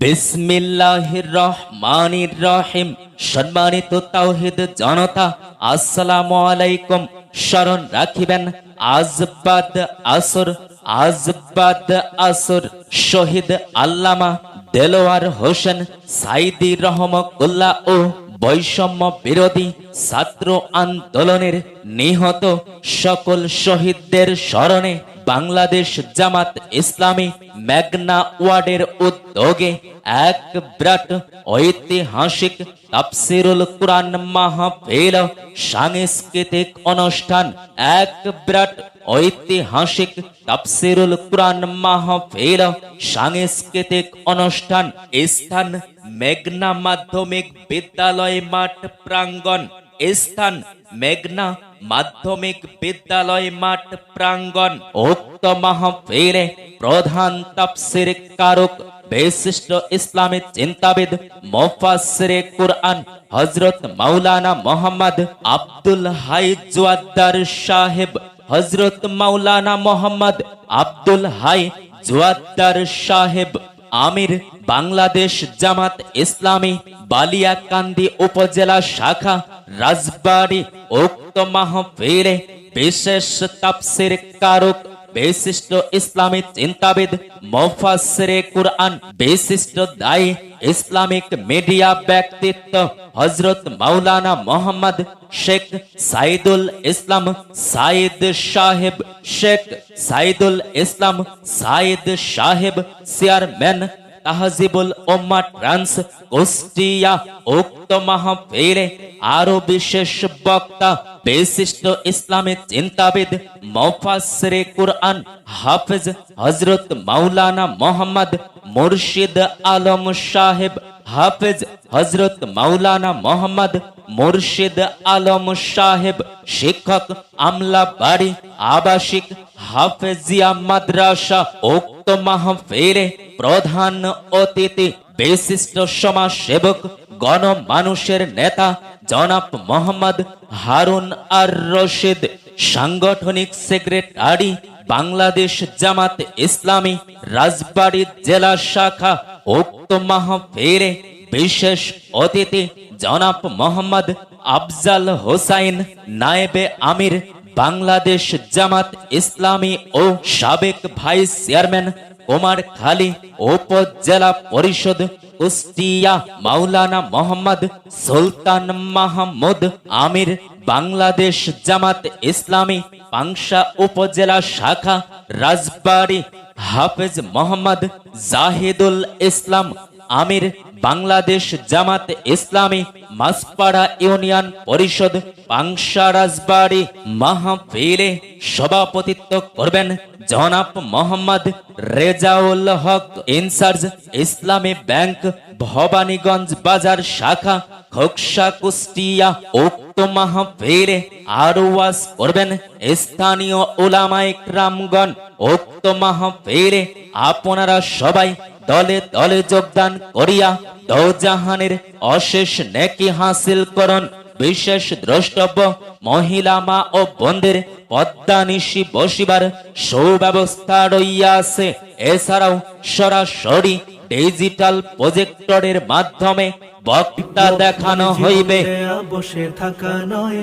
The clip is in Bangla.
বিসমিল্লাহির রহমানির রহিম। সম্মানিত তাওহিদ জনতা আসসালামু আলাইকুম স্মরণ রাখিবেন, আজবাদ আজবাদ আসর। শহীদ আল্লামা দেলোয়ার হোসেন, সাইদি রহমকুল্লাহ ও বৈষম্য বিরোধী ছাত্র আন্দোলনের নিহত সকল শহীদদের স্মরণে বাংলাদেশ জামাত ইসলামী মেঘনা ওয়ার্ডের উদ্যোগে এক বিরাট ঐতিহাসিক তাফসিরুল কুরআন মাহফিল সাংস্কৃতিক অনুষ্ঠান। এক বিরাট ঐতিহাসিক তাফসিরুল কুরআন মাহফিল সাংস্কৃতিক অনুষ্ঠান। স্থান মেঘনা মাধ্যমিক বিদ্যালয় মাঠ প্রাঙ্গণ। স্থান মেঘনা মাধ্যমিক বিদ্যালয় মাঠ প্রাঙ্গণ। উক্ত মাহফিলে প্রধান তাফসির কারক, বিশিষ্ট ইসলামী চিন্তাবিদ মোফাসিরে কুরআন হজরত মাওলানা মোহাম্মদ আব্দুল হাই জুয়াদ্দার সাহেব হজরত মাওলানা মোহাম্মদ আব্দুল হাই জুয়াদ্দার সাহেব। আমির বাংলাদেশ জামাত ইসলামী বালিয়াকান্দি উপজেলা শাখা রাজবাড়ি উক্ত মাহফিলে বিশেষ তাফসির কারক বিশিষ্ট ইসলামিক চিন্তাবিদ মোফাসিরে কুরআন, বিশিষ্ট দায়ী ইসলামিক মিডিয়া ব্যক্তিত্ব হজরত মাওলানা মোহাম্মদ শেখ সাইদুল ইসলাম সাইদ সাহেব, শেখ সাইদুল ইসলাম সাইদ সাহেব, চেয়ারম্যান তাহজিবুল ওম্মা ট্রান্স কুষ্টিয়া, উক্ত মাহফিলে আরও বিশেষ বক্তা বিশিষ্ট ইসলামী চিন্তাবিদ মফাসরে কুরআন হাফেজ হজরত মাওলানা মোহাম্মদ মুর্শিদ আলম সাহেব, হাফেজ হজরত মাওলানা মোহাম্মদ মুর্শিদ আলম সাহেব, শিক্ষক আমলা বাড়ি আবাসিক, হাফেজিয়া মাদ্রাসা উক্ত মাহফিলে প্রধান অতিথি, বিশিষ্ট সমাজ সেবক গণমানুষের নেতা জনাব মোহাম্মদ হারুন আর রশিদ, সাংগঠনিক সেক্রেটারি বাংলাদেশ জামাত ইসলামী, রাজবাড়ী জেলা শাখা উক্ত মাহফিলে বিশেষ অতিথি জনাব মোহাম্মদ আফজাল হোসাইন, নায়েবে আমির, বাংলাদেশ জামাত ইসলামী ও সাবেক ভাইস চেয়ারম্যান কুমার খালী উপজেলা পরিষদ কুষ্টিয়া মাওলানা মোহাম্মদ সুলতান মাহমুদ আমির বাংলাদেশ জামাত ইসলামী পাংশা উপজেলা শাখা রাজবাড়ী হাফেজ মোহাম্মদ জাহিদুল ইসলাম আমির বাংলাদেশ জামাত ইসলামী মাসপাড়া ইউনিয়ন পরিষদ পাংশা রাজবাড়ী মাহফিলে সভাপতিত্ব করবেন জনাব মোহাম্মদ রেজাউল হক, ইনচার্জ ইসলামী ব্যাংক, ভবানীগঞ্জ বাজার শাখা, খোকসা কুষ্টিয়া উক্ত মাহফিলে আরও ওয়াজ করবেন স্থানীয় ওলামায়ে রামগণ উক্ত মাহফিলে আপনারা সবাই দলে দলে যোগদান করিয়া দৌজাহানের অশেষ নেকি হাসিল করুন। বিশেষ দ্রষ্টব্য মহিলা মা ও বন্ধের পদ্মা নিশি বসিবার সুব্যবস্থা রইয়াছে। এছাড়াও সরাসরি ডিজিটাল প্রজেক্টরের মাধ্যমে বক্তা দেখানো হইবে। বসে থাকা নয়